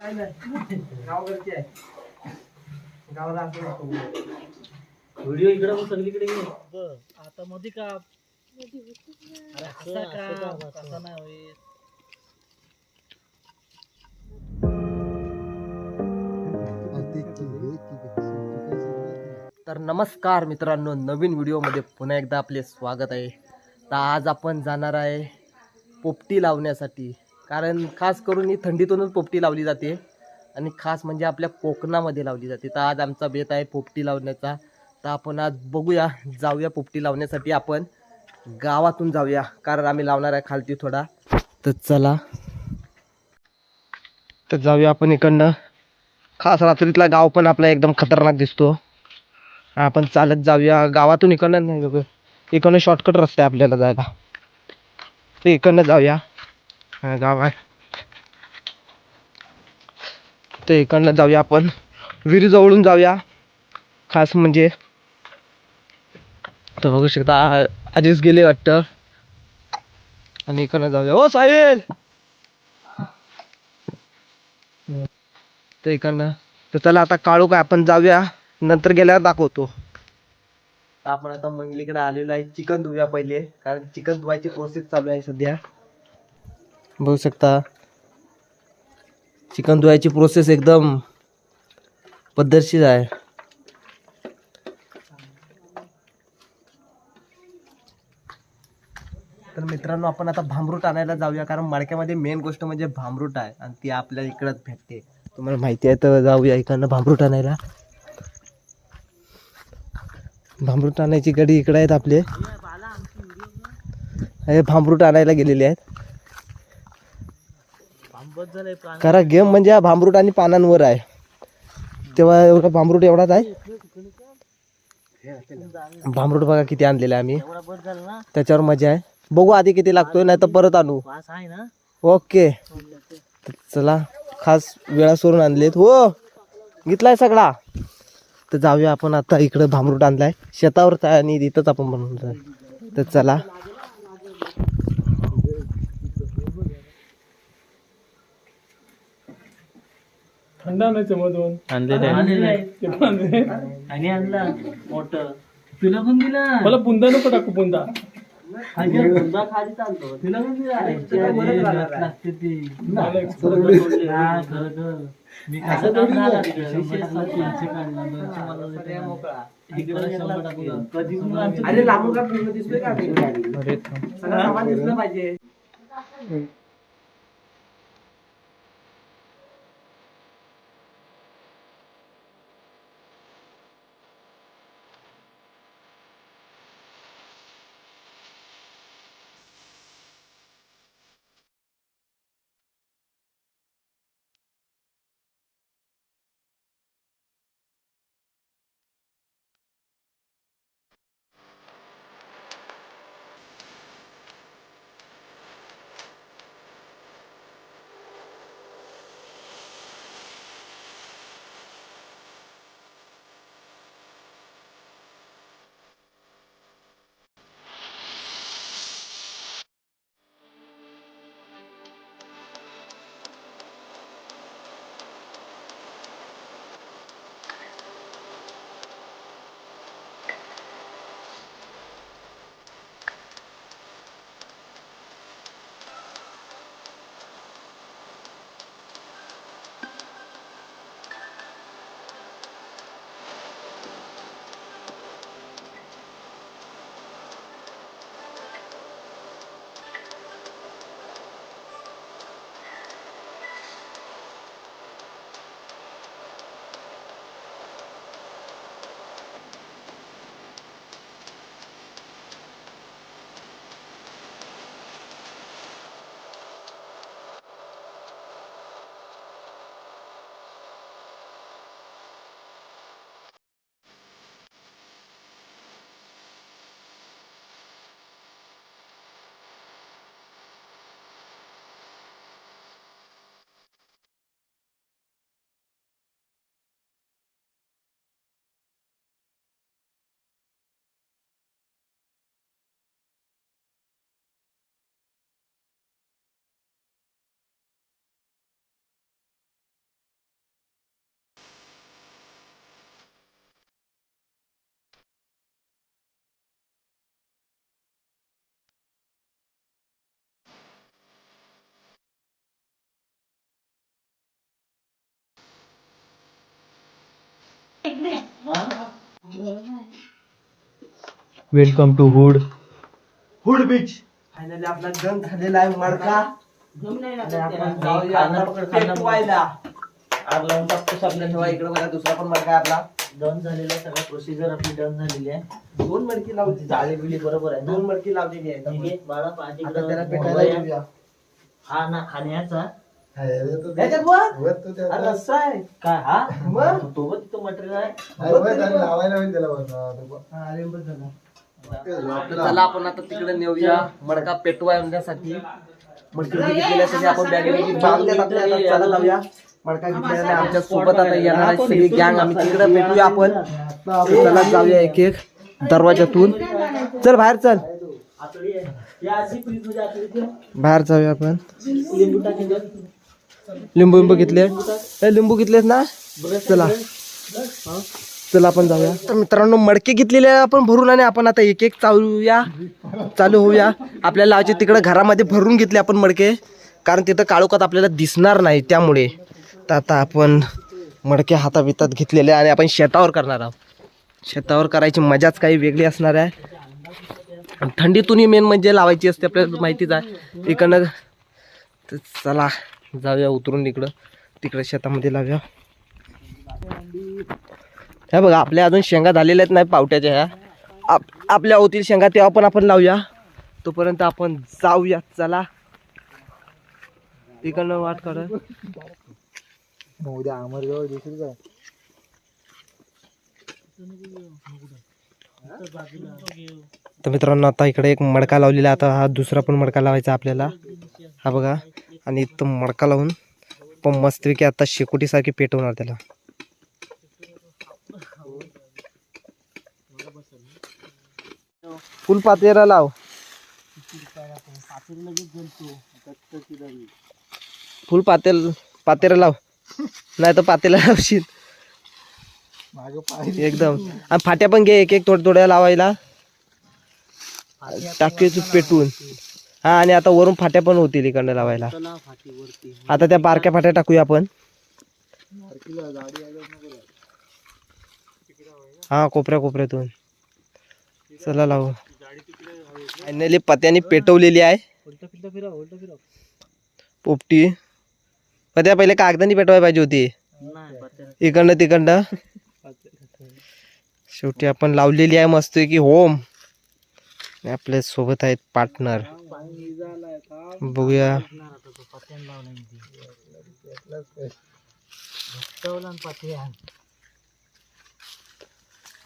काय नाही गावकडची आहे गावाला असं नको. व्हिडिओ इकडे पण सगळीकडे घे आता मध्ये का अरे नाही होईल तर नमस्कार मित्रांनो नवीन व्हिडिओमध्ये पुन्हा एकदा आपले स्वागत आहे. तर आज आपण जाणार आहे पोपटी लावण्यासाठी. कारण खास करून ही थंडीतूनच पोपटी लावली जाते. आणि खास म्हणजे आपल्या कोकणामध्ये लावली जाते. तर आज आमचा बेत आहे पोपटी लावण्याचा. तर आपण आज बघूया जाऊया पोपटी लावण्यासाठी आपण. गावातून जाऊया कारण आम्ही लावणार आहे खालती थोडा. तर चला. तर जाऊया आपण इकडनं. खास रात्रीतला गाव पण आपला एकदम खतरनाक दिसतो. आपण चालत जाऊया. गावातून इकडनं नाही बघ इकडनं शॉर्टकट रस्ता आहे आपल्याला जायला. तर इकडनं जाऊया. गाव आहे. इकडनं जाऊया आपण. विहिरीजवळून जाऊया. खास म्हणजे. तर बघू शकता आधीच गेले वाटतं. आणि इकडनं जाऊया. हो साहिल! तर इकडनं. तर चला आता काळू काय आपण जाऊया. नंतर गेल्यावर दाखवतो. आपण आता मंगलीकडे आलेलो आहे. चिकन धुया पहिले. कारण चिकन धुवायची प्रोसेस चालू आहे सध्या. बघू शकता. चिकन धुवायची प्रोसेस एकदम पद्धतशीर आहे. तर मित्रांनो आपण आता भांबरूट आणायला जाऊया कारण मडक्यामध्ये मेन गोष्ट म्हणजे भांबरूट आहे आणि ती आपल्या इकडंच भेटते. तुम्हाला माहिती आहे तर जाऊया इकडनं भांबरूट आणायला. भांबरूट आणायची गडी इकडे आहेत आपले. हे भांबरूट आणायला गेलेले आहेत. कारण गेम म्हणजे हा भांबरूट आणि पानांवर आहे. तेव्हा एवढा भांबरूट एवढाच आहे. भांबरूट बघा किती आणलेले आहे आम्ही. त्याच्यावर मजा आहे. बघू आधी किती लागतोय नाही तर परत आणू. ओके. चला खास वेळा सोडून आणलेत. हो घेतलाय सगळा. तर जाऊया आपण आता इकडं भांबरूट आणलाय. शेतावरच आहे आणि तिथंच आपण आहे. तर चला. थंड आणायचं मधून. आणलेलं आहे ते पण. आणि आणला. मोठं. तुला पण दिला. मला पुंदा नको टाकू पुंदा खाली पुन्हा खाली चालतो तुला पण दिला. लागते ती. मला एक हा, खरं खरं. मी कसं काढणार? विशेष तीनशे काढला दोनशे मला देते. इकडे शंभर टाकून. कधीच मग आमचं- अरे लांबून का पूर्ण दिसतोय का? अरे थांब. सगळं सामान दिसलं पाहिजे. वेलकम टू हुड हुड बीच फायनली आपला गण झालेला आहे मडका आणि आपण जाऊया आता पेटवायला. आग लावून टाकतोस आपल्या ठेवा इकडे बघा दुसरा पण मडका आहे आपला. डन झालेला आहे सगळं प्रोसिजर आपली डन झालेली आहे. दोन मडकी लावली. जाळी बिळी बरोबर आहे ना? दोन मडकी लावलेली आहे. ठीक आहे? बाळा पाणी आता त्याला पेटायला घेऊया हा ना खाण्याचा. याच्यात वर? अरे असं आहे? काय हा? मग? तो बघ तिथं मटेरियल आहे? अरे बस झालं. चला आपण आता तिकडे नेऊया. मडका पेटवायसाठी मडकी घेतलेल्यासाठी आपण बांधल्यात आपल्या चला मडका घेतलेला आमच्यासोबत आता येणार आहे. सगळी गँग आम्ही तिकडे भेटूया आपण. चला जाऊया एक एक. दरवाजातून चल बाहेर चल. बाहेर जाऊया आपण. लिंबू टाकेल बघ. लिंबू लिंबू घेतले लिंबू घेतलेत ना? चला. चला आपण जाऊया. तर मित्रांनो मडके घेतलेले आपण भरून आणि आपण आता एक एक चालूया. चालू होऊया. आपल्याला लावायचे तिकडं घरामध्ये भरून घेतले आपण मडके. कारण तिथं काळोखात आपल्याला दिसणार नाही त्यामुळे. तर आता आपण मडके हातावितात घेतलेले आणि आपण शेतावर करणार आहोत. शेतावर करायची मजाच काही वेगळी असणार आहे. थंडीतूनही मेन म्हणजे लावायची असते आपल्याला माहितीच आहे. इकडनं चला. जाऊया उतरून इकडं. तिकडं शेतामध्ये लावूया. हे बघा आपल्या अजून शेंगा झालेल्या आहेत नाही पावट्याच्या ह्या. आप आपल्या होतील शेंगा तेव्हा पण आपण लावूया. तोपर्यंत आपण जाऊया. चला. तिकडनं वाट काढ उद्या दिसेल तर मित्रांनो आता इकडे एक मडका लावलेला आता हा दुसरा पण मडका लावायचा आपल्याला. हा बघा. आणि इथं मडका लावून पण मस्तपैकी आता शेकोटीसारखी पेटवणार त्याला. फुल पातेरा लाव. फुल पातेल पातेरा लाव. नाही तर पातेला लावशील. एकदम. आणि फाट्या पण घे एक एक थोड्या थोड्या लावायला टाकीच पेटून हा आणि आता वरून फाट्या पण होतील इकडनं लावायला. आता त्या बारक्या फाट्या टाकूया आपण. हा कोपऱ्या कोपऱ्यातून. चला लावू. फायनली पत्याने पेटवलेली आहे. पोपटी. पत्या पहिले कागदानी पेटवायला पाहिजे होती. नाही पत्त्या इकडनं तिकडनं. शेवटी आपण लावलेली आहे मस्त की होम आपल्यासोबत आहेत पार्टनर बघूया. लागणार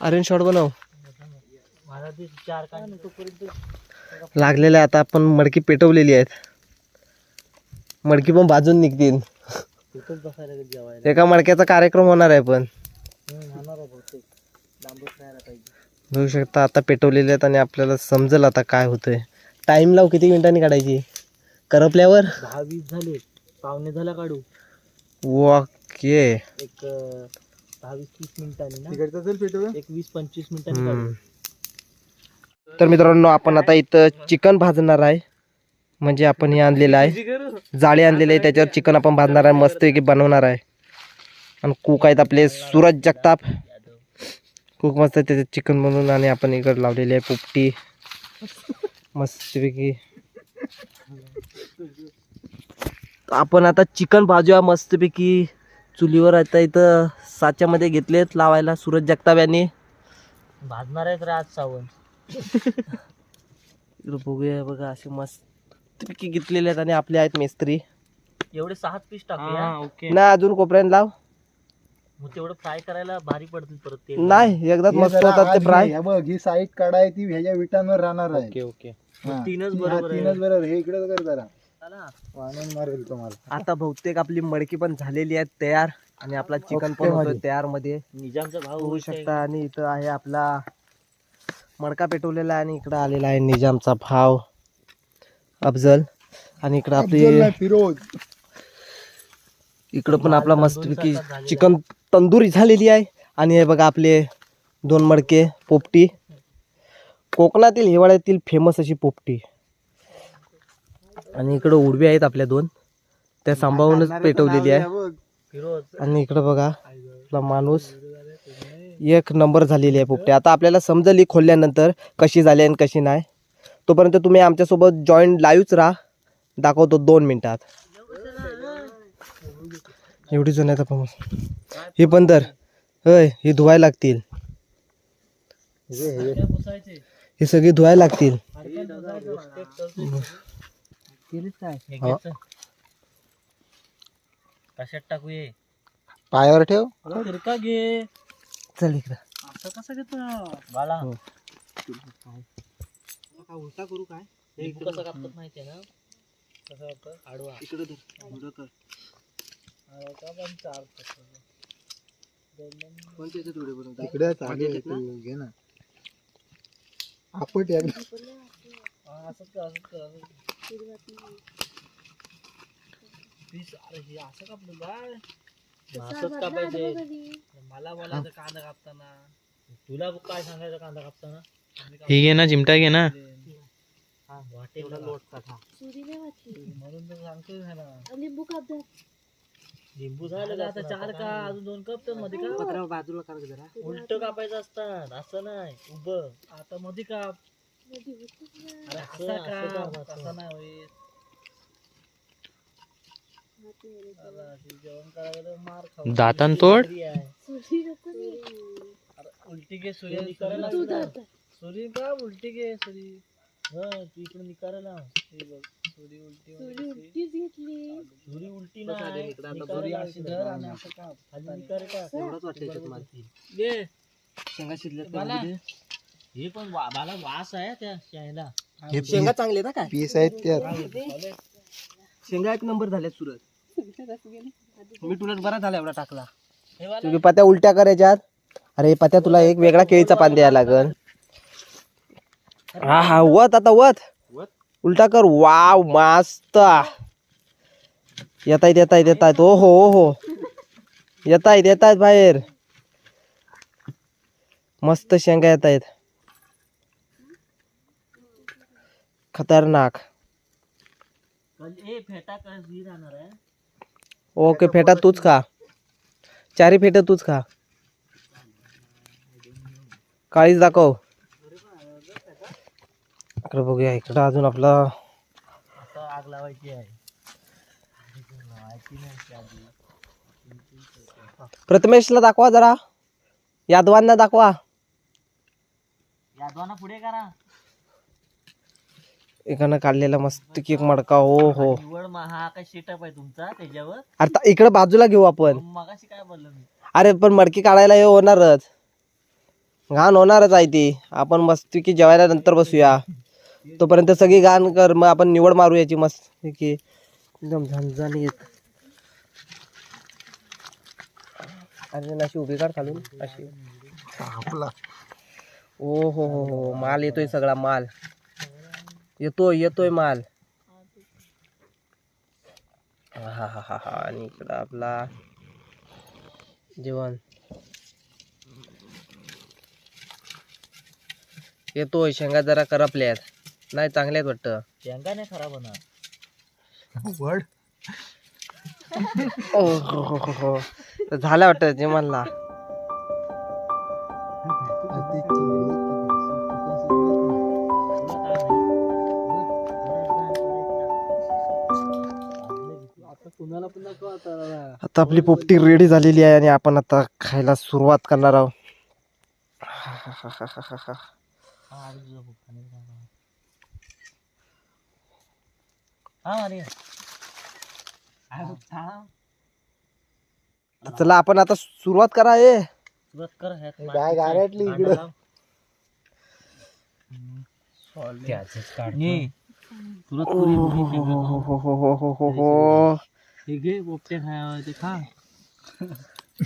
अरेंज शॉट बनव. लागलेल्या आता आपण मडकी पेटवलेली आहेत. मडकी पण भाजून निघतील. एका मडक्याचा कार्यक्रम होणार आहे पण. बघू शकता आता पेटवलेले आहेत आणि आपल्याला समजेल आता काय होतंय. टाइम लाव किती मिनिटांनी काढायची? करपल्यावर? दहा वीस झाले. पावणे झाला काढू. ओके एक अं, दहा वीस तीस मिनिटांनी ना? तिकडचं एक वीस पंचवीस मिनिटांनी काढू. तर मित्रांनो आपण आता इथं चिकन भाजणार आहे. म्हणजे आपण हे आणलेलं आहे. जाळे आणलेले आहे. त्याच्यावर चिकन आपण भाजणार आहे. मस्तपैकी बनवणार आहे. आणि कुक आहेत आपले सूरज जगताप. कुक मस्त त्याच्यात चिकन बनवून आणि आपण इकडे लावलेली आहे पोपटी. मस्तपैकी. आपण आता चिकन भाजूया मस्तपैकी. चुलीवर आता इथं साच्यामध्ये घेतलेत लावायला सूरज जगताप यांनी. भाजणार आहेत रे आज सावण इकडं बघूया बघा असे मस्त पैकी घेतलेले आहेत आणि आपले आहेत मिस्त्री. एवढे सहाच पीस टाकूया. ओके. ना अजून कोपऱ्याने लाव. मग तेवढं फ्राय करायला भारी पडतील परत ते. नाही एकदाच मस्त होतात ते फ्राय. हे बघ ही साईड काढाय ती ह्याच्या विटांवर राहणार आहे. ओके. हा. तीनच ती- बरोबर हा, आहे. तीनच बरोबर हे इकडे कर जरा चला. आनंद मारेल तुम्हाला आता बहुतेक आपली मडकी पण झालेली आहे तयार आणि आपला चिकन पण भाजी. तयारमध्ये निजामचा ओळखीचा आहे. शकता आणि इथं आहे आपला मडका पेटवलेला आहे आणि इकडं आलेला आहे निजामचा भाव अफजल आणि इकडं अफजल आपली नाही, फिरोज इकडं पण आपला मस्तपैकी चिकन तंदुरी झालेली आहे आणि हे बघा आपले दोन मडके पोपटी कोकणातील हिवाळ्यातील फेमस अशी पोपटी. आणि इकडं उडवी आहेत आपल्या दोन. त्या सांभाळूनच पेटवलेली आहे. आणि इकडं बघा आपला माणूस. एक नंबर झालेली आहे पोपटी. आता आपल्याला समजेल खोलल्यानंतर कशी झाली आणि कशी नाही. तोपर्यंत तुम्ही आमच्यासोबत जॉईंट लाईव्हच राहा. दाखवतो दोन मिनिटात. एवढी जण आहेत आपण हे पण तर होय हे धुवायला लागतील. हे सगळी धुवायला लागतील. हा. कशात टाकू ये पायावर ठेव. का घे. चल इकडं. असं कसं घेतो? बाला. उलटा करू काय? कसं कापतात माहितीये ना? कसं आडवा. इकडे धर. पण इकडे घे ना. आपट हे असं कापलं असंच कापायचे. मला बोलायचं कांदा कापताना. तुला काय सांगायचं कांदा कापताना? ही घे ना चिमटा घे ना. हा वाटेल. लोट टाका म्हणून तर सांगतोय ना. लिंबू काप लिंबू झालं आता चार का अजून दोन कप तर मध्ये का? पत्रा बाजूला कर जरा. उलट कापायचं असतात असं नाही उभं. आता मध्ये काप. अरे असं काप असं. नाही होईल दातान तोड उलटी घे सूर्य असतं. सूर्य का? उलटी घे सूर्य हा तू इकडे निकारायला हे बघ. उलटी कशी? सूर्य उलटी नाही. इकडं आता निकारायला अशी धर आणि असं काप. खाली निकारे टाक. एवढंच वाटतं याच्यात मला. दे शेंगा मला-? हे पण मला वास आहे त्या हे शेंगा चांगले हा काय? पीस आहेत त्यात शेंगा एक नंबर झाल्यात सुरत. मी तुला बरा झाला एवढा टाकला. हे वाला. तुम्ही पत्या उलट्या करायच्यात? अरे पत्या तुला एक वेगळा केळीचा पान द्यायला लागल. हा हा वत आता वत. उलटा कर. वाव मस्त. येतायत येतायत येतायत. ओ हो ओ हो येतायत येतायत बाहेर. मस्त शेंगा येतायत. खतरनाक. ए फेटा कधी राहणार आहे. ओके फेटा तूच खा. चारी फेटा तूच खा. काळीच दाखव. इकडे बघूया इकडं अजून आपला आग लावायची आहे. प्रथमेशला दाखवा जरा. यादवांना दाखवा. यादवाना पुढे करा. एकानं काढलेला मस्त केक मडका. हो हो. हा काय सेटअप आहे तुमचा त्याच्यावर. आता इकडे बाजूला घेऊ आपण. मगाशी काय बोललो मी? अरे पण मडकी काढायला हे होणारच. घाण होणारच आहे ती. आपण मस्त की जेवायला नंतर बसूया. तोपर्यंत सगळी घाण कर मग आपण निवड मारू याची मस्त की एकदम झणझणीत अरे अशी उभी काढ खालून अशी. आपला. ओ हो हो हो माल येतोय सगळा माल. येतोय येतोय माल. हा हा हा हा आणि इकडं आपला जेवण. येतोय शेंगा जरा करपल्यात. नाही चांगल्यात वाटतं. शेंगा नाही खराब होणार. वड. ओ हो हो हो हो. तर झालं वाटतं आता आता आपली पोपटी रेडी झालेली आहे आणि आपण आता खायला सुरुवात करणार आहोत हा आधी तुझा भूक खाणे सांगा. हा मारिया हा, थांब. चला आपण आता सुरुवात करा ए सुरुवात कर ह्यात काय गारटली इकडं. तुला हो हो हो. हो हो हो हो हो. हे घे पोपटे खाय ते खा.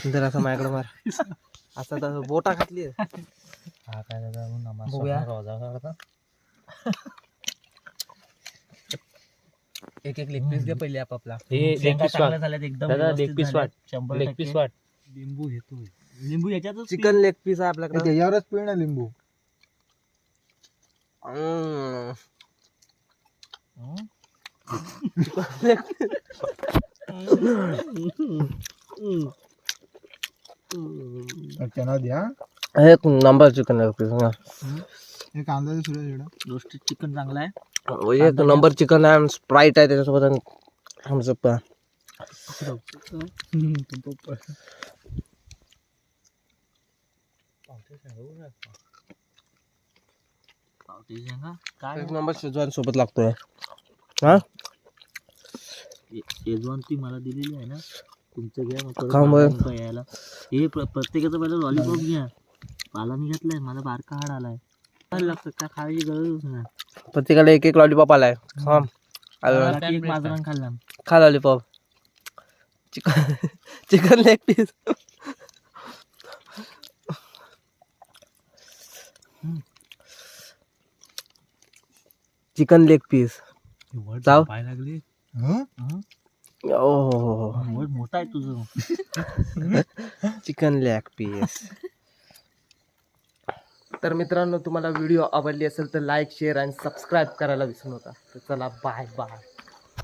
जरा असं माझ्याकडे मार. असं तर बोटा घातली हा काय दादा बघूया. एक एक लेग पीस दे पहिले आपापला शेंगा चांगल्या झाल्यात एकदम दादा, piece झाल्यात. वाट. शंभर लेग. पीस वाट लिंबू घेतोय लिंबू ह्याच्यातच चिकन लेग पीस आहे आपल्याकडे त्याच्यावरच पिळ ना लिंबू. हं? चना द्या एक नंबर चिकन लेग पीस हे कांदा दे सुरेश एवढा रोस्टेड चिकन चांगला आहे एक नंबर चिकन आहे स्प्राईट आहे त्याच्यासोबत शेंगा काय एक नंबर शेजवान सोबत लागतोय. हा? शेजवान ती मला दिलेली आहे ना. तुमचं घ्या यायला. हे प्र- प्रत्येकाचं पहिलं लॉलीपॉप घ्या. पालानी घेतलाय मला बारका हाड आलाय. लागतं काय खायची गरजच नाही. प्रत्येकाला एक एक लॉलीपॉप आलाय. हा माजरान खाल्ला खा lollipop chicken chicken leg piece chicken leg piece जाऊ. पाय लागली. ओ वड मोठा आहे तुझं. चिकन लेग पीस तर मित्रांनो तुम्हाला व्हिडिओ आवडली असेल तर लाईक शेअर आणि सबस्क्राईब करायला विसरू नका. तर चला बाय बाय